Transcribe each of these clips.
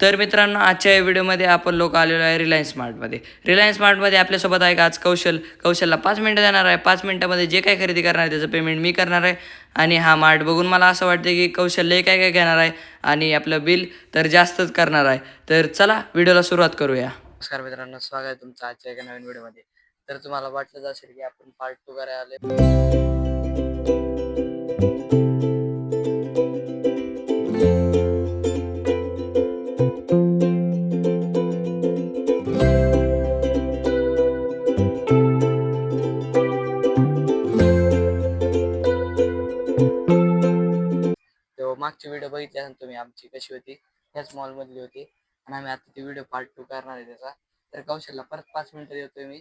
तर मित्रांनो आजच्या या व्हिडिओमध्ये आपण लोक आलेलो आहे रिलायन्स स्मार्टमध्ये रिलायन्स स्मार्टमध्ये आपल्यासोबत आहे का आज कौशल? कौशलला पाच मिनटं देणार आहे. पाच मिनटामध्ये जे काय खरेदी करणार आहे त्याचं पेमेंट मी करणार आहे. आणि हा मार्ट बघून मला असं वाटतं की कौशल्य काय काय घेणार आहे आणि आपलं बिल तर जास्तच करणार आहे. तर चला व्हिडिओला सुरुवात करूया. नमस्कार मित्रांनो स्वागत आहे तुमचं आजच्या एका नवीन व्हिडिओमध्ये. तर तुम्हाला वाटलंच असेल की आपण पार्ट टू करायला आले मागची व्हिडिओ बघितली असेल तुम्ही आमची कशी होती? ह्याच मॉलमधली होती. आणि आम्ही आता ती व्हिडिओ पार्ट टू करणार आहे त्याचा. तर कौशलला परत पाच मिनिटं देतोय मी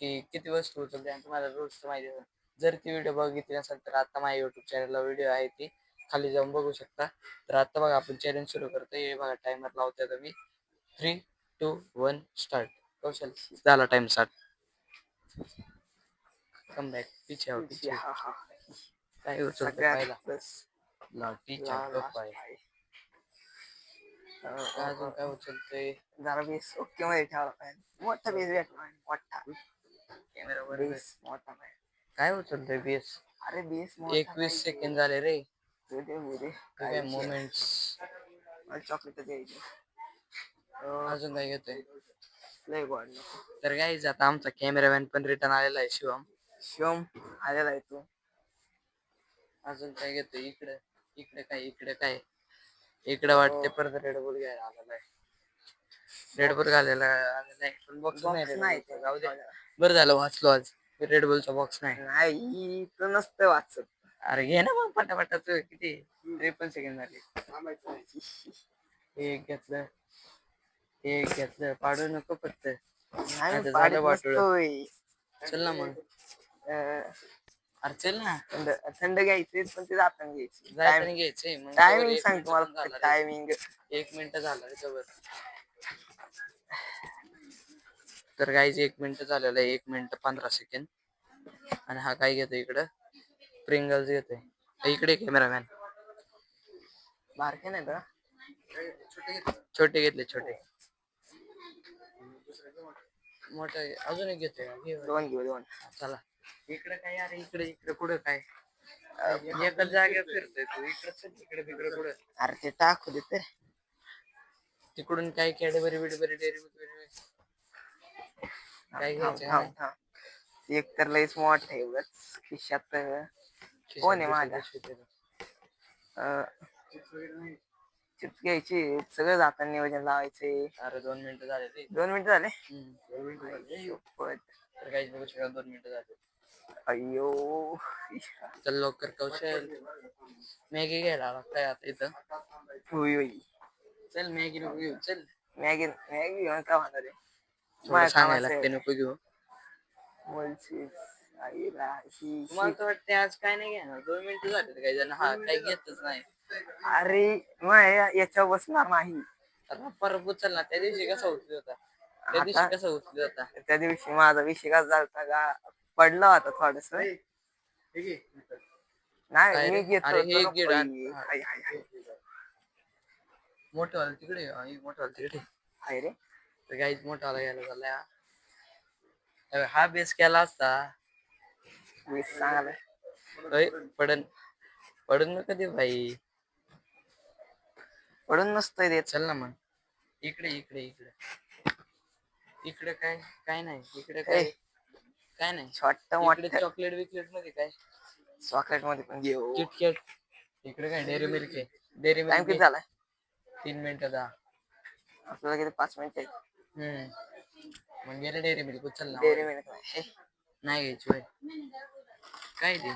की किती वस्तू उचलते आणि तुम्हाला रोज माहिती आहे जर ती व्हिडिओ बघितली नसेल तर आता माझ्या युट्यूब चॅनलला व्हिडिओ आहे ती. खाली जाऊन बघू शकता. तर आता बघा आपण चॅलेंज सुरू करतोय. हे बघा टायमर लावतोय मी three two one start Kaushal झाला टाइम स्टार्ट कम बॅक पिछे काय उचलतो पहिला? लाठीच्या टोपाय काय अजून काय उचलतोय जरा बेस ओके मध्ये ठेवला पाहिजे. मोठा बेस भेटला मोठा. कॅमेरा वर बेस. मोठा पाहिजे काय उचलतोय बेस अरे बेस एकवीस सेकंड झाले रे. दे उदे काय मोमेंट्स चॉकलेट द्यायची. अजून काय घेतोय? लय गोड तर काय आता आमचा कॅमेरामॅन पण रिटर्न आलेला आहे शिवम. शिवम आलेला आहे तू. अजून काय घेतोय? इकडे. इकडे काय इकडे काय? इकडे वाटते परत रेड बुल घ्यायला आलेला आहे. रेड बुल घालायला पण बॉक्स नाही Box Red नाही Bull. चा. जाऊ दे. बरं झालं वाचलो आज. रेड बुलचा बॉक्स नाही. नाही तर नसतं वाचत. अरे घे ना मग पटापटा तू किती? त्रेपन्न सेकंड झाले. हे एक घेतलं. हे एक घेतलं. पाडू नको फक्त. नाही आता पाडीत झालं वाटोळं. नसतोय. चल ना मग. अं, अरे चल ना. थंड थंड घ्यायचे पण ते जाताना घ्यायची. जायचं घ्यायचंय मग टायमिंग एक सांग तुम्हाला रे. टायमिंग एक मिनिट झाला रे तर गाईज एक मिनिट झालेलं आहे. एक मिनिट पंधरा सेकंड आणि हा काय घेतो इकडं? प्रिंगल्स घेतोय. इकडे कॅमेरामॅन बारके नाही का? छोटे घेतले छोटे. मोठे अजून एक घेतोय घे बरं. दोन घेऊ दोन. चला. इकडे काय अरे इकडे इकडे कुठं काय? एकाच जागेवर फिरतोय तू. इकडे चल इकडे तिकडे कुठं? अरे ते टाकू दे तर तिकडून काय कॅडबरी बिडबरी डेअरी मिल्क काय थांब, घ्यायचं थांब, थांब. एक तर लईच मोठ आहे उगाच खिशात अं, कोण आहे माझ्या? चिप्स घ्यायची सगळं जाताना नियोजन लावायचे. अरे दोन मिनिटं झाले रे. दोन मिनिट झाले? हम्म, दोन मिनिटं झाले. शपथ. तर काहीच बघू शकत दोन मिनिटं झाले. अय्यो. चल लवकर कौशल. मॅगी घ्यायला आला काय आता इथं. होय होय. चल मॅगी नको घेऊ चल. मॅगी मॅगी घेऊन का होणार आहे? थोडं माझ्या सांगायला कामाचं लागते नको घेऊ. बोलशील. आईला ही- तुम्हाला तर वाटते आज काय नाही घेणार. दोन मिनिटं झाले काही जण हा काही घेतच नाही. अरे माय याच्यावर बसणार नाही. तर परत उचलला त्या दिवशी कसा उचलत होता? त्या दिवशी आता- कसा उचलत होता? त्या दिवशी माझा विषय कसा झालता का? पडला होता थोडस. नाही मी? घेतो अरे हे तो घे नको डान. हाय, हाय, हाय. मोठं वाला तिकडे हा, मोठं वाला तिकडे. हाय रे. तर मोठा वाला घ्यायला झालाय हा. हा बेस केला असता. चांगला होय, पडन. पडून न कधी भाई? पडून नसतोय देत. चल ना मग. इकडे इकडे इकडे. इकडे काय काय नाही. इकडे काय ए. काय नाही. छोट इकडे मोठ चॉकलेट बिकलेटमध्ये काय? चॉकलेटमध्ये पण. घेऊ किटकॅट इकडे काय डेअरी मिल्क आहे. डेअरी टाइम किती मिल्क झालाय? तीन मिनिटं दहा आपल्याला किती? पाच मिनिट हम्म. मग गेले डेअरी मिल्क उचल ना. डेअरी मिनिट नाही. नाही घ्यायची होय काय ते?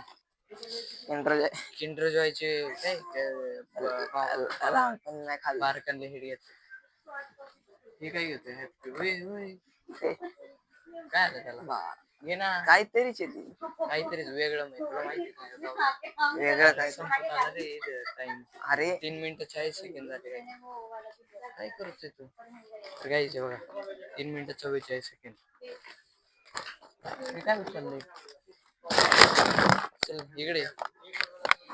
इंटर किंडर जॉयचे काय लहानपणी नाही खाल्लं. बारकांले हिड घेत हे काय घेतोय हॅपी होय काय आलं त्याला? बा- घे ना. काहीतरीच आहे ती. काहीतरीच वेगळं माहिती तुला माहिती नाही वेगळं काय संपत आला रे टाइम अरे. तीन मिनिटं चाळीस सेकंड झाले काय? काय करतोय तू? तर गायचे बघा. तीन मिनिटं चव्वेचाळीस सेकंड हे काय विचारलंय चल इकडे.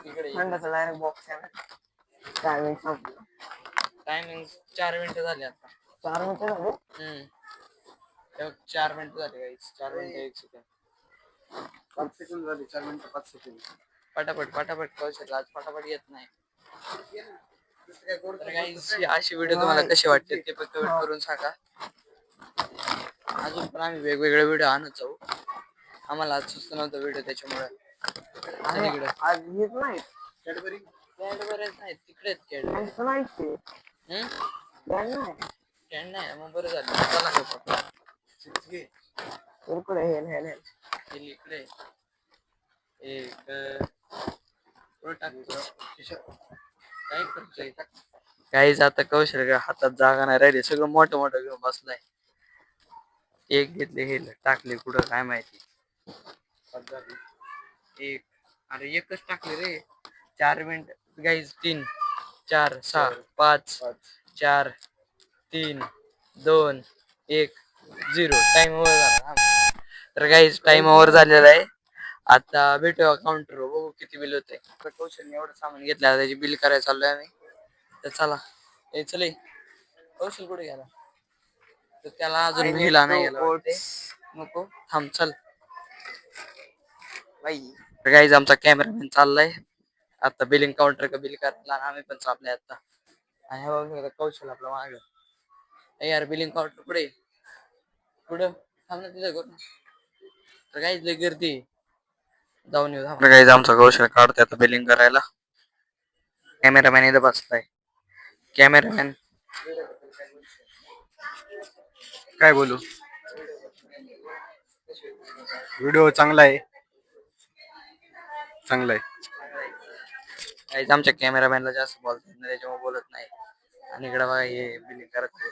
इकडे डायरेक्ट बॉक्स आहे ना. टायमिंग संपलं. टायमिंग चार मिनिटं झाली आता. चार मिनिटं झाले? हम्म. तेव्हा चार मिनिटं झाली गाईस चार मिनिटं एक सेकंड पाच सेकंद झाले चार मिनिटं पाच सेकंद पटापट पटापट कौशल आज पटापट येत नाही. तर अशी व्हिडिओ तुम्हाला कसे वाटते ते पण कमेंट करून सांगा. अजून पण आम्ही वेगवेगळे व्हिडिओ आणत जाऊ. आम्हाला आज सुचत नव्हतं व्हिडिओ त्याच्यामुळे. इकडं आज हेच नाही कॅडबरी? बरेच नाही तिकडेच ते हम्म नाही नाही मग बरं झालं. चला का पप्पा. चिप्स घे बिलकुल हे नाही नाही हे इकडे. एक अं, पुढं टाकतो काय करतोय काहीच आता कौशल का हातात जागा नाही राहिली. सगळं मोठं मोठं घेऊन बसलाय. एक घेतले हे टाकले. कुठं काय माहिती. एक. अरे एकच टाकले रे. चार मिनिट गाईज तीन चार सहा पाच चार तीन दोन एक झिरो टाइम ओव्हर झाला. तर गाईज टाइम ओव्हर झालेला आहे. आता भेटूया काउंटर बघू किती बिल होते. कौशलने एवढं सामान घेतलं. त्याची बिल करायला चाललोय आम्ही. तर चला. ए चले कौशल कुठे गेला? तर त्याला अजून बिला नाही गेला. नको. थांब चल. बाई. तर गाईज आमचा कॅमेरामॅन चाललाय. आता बिलिंग काउंटर का बिल करायला आम्ही पण चाललोय आता. आणि हे बघ आता कौशल आपला माग. यार बिलिंग काउंटर पुढे पुढं थांब ना तिथं करून. तर काहीच लय गर्दी जाऊन येऊ आपलं गाईज आमचा कौशल काढतोय आता बिलिंग करायला. कॅमेरामॅन इथं बसलाय. कॅमेरामॅन काय बोलू? व्हिडिओ चांगला आहे. चांगला आहे. काहीच आमच्या कॅमेरामॅनला जास्त बोलतात त्याच्यामुळे बोलत नाही. आणि इकडे बघा हे बिलिंग करत आहे.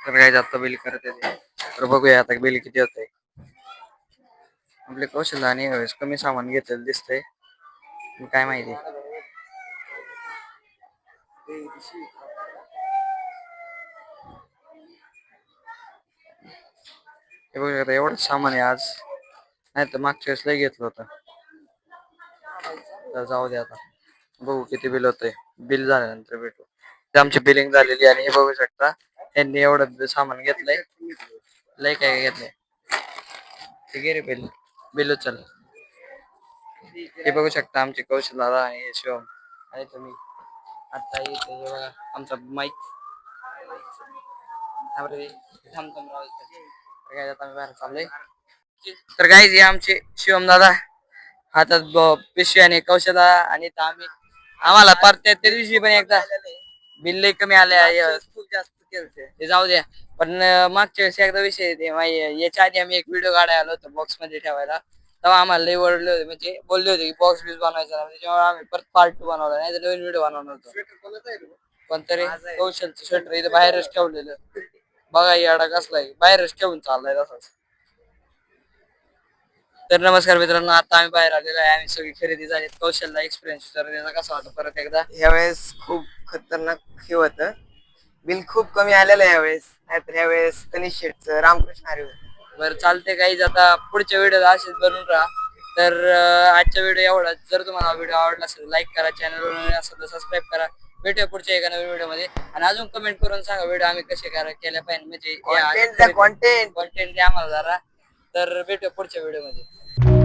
तर काय आता बिल करत येते तर बघूया आता बिल किती होत आहे आपले कौशल आणि यावेळेस कमी सामान घेतलेलं दिसतंय. पण काय माहिती? हे बघू आता एवढंच सामान आहे आज. नाही तर मागच्या वेळेस लय घेतलं होतं. तर जाऊ दे आता. बघू किती बिल होतंय. बिल झाल्यानंतर भेटू. ते आमची बिलिंग झालेली आणि हे बघू शकता यांनी एवढं सामान घेतलंय. लय काय काय घेतलंय. ते गे रे बिल. बिल उचल. हे बघू शकता आमचे कौशल दादा आणि शिवम. आणि तुम्ही. आता येते हे बघा आमचा माईक थांब रे. थांब थांब तर काय आता काय हे आमचे शिवम दादा. हातात पिशवी आणि कौशला आणि इथं आम्ही आम्हाला पर त्या त्या दिवशी पण एकदा बिल लय कमी आले खूप जास्त केलते. ते जाऊ द्या. पण मागच्या वेळेस एकदा विषय याच्या आधी आम्ही एक व्हिडिओ काढायला आलो होतो बॉक्समध्ये ठेवायला. तेव्हा आम्हाला लय ओरडले होते. म्हणजे बोलले होते की बॉक्स बीस बनवायचा. त्याच्यामुळे आम्ही परत पार्ट टू बनवला नाही तर नवीन व्हिडिओ बनवणार होतो. कोणतरी कौशलचं स्वेटर इथं बाहेरच ठेवलेलं. बघा याडा कसलाय बाहेरच ठेवून चाललाय तसाच. तर नमस्कार मित्रांनो आता आम्ही बाहेर आलेलो आहे. आम्ही सगळी खरेदी झाली कौशलला एक्सपिरियन्स तर त्याचा कसा होता परत एकदा? यावेळेस खूप खतरनाक हे होतं. बिल खूप कमी आलेलं आहे यावेळेस नाहीतर यावेळेस तनिष शेटचं रामकृष्ण हरी होतं बरं चालते काहीच आता पुढच्या व्हिडिओ असेच बनवून राहा. तर अं, आजचा व्हिडिओ एवढा जर तुम्हाला व्हिडिओ आवडला असेल लाईक करा. चॅनल असेल तर सबस्क्राईब करा. भेटूया पुढच्या एका नवीन व्हिडिओमध्ये आणि अजून कमेंट करून सांगा व्हिडिओ आम्ही कसे करा केल्या पाहिजे. म्हणजे कॉन्टेंट कॉन्टेंट कॉन्टेंट द्या आम्हाला जरा. तर भेटूया पुढच्या व्हिडिओमध्ये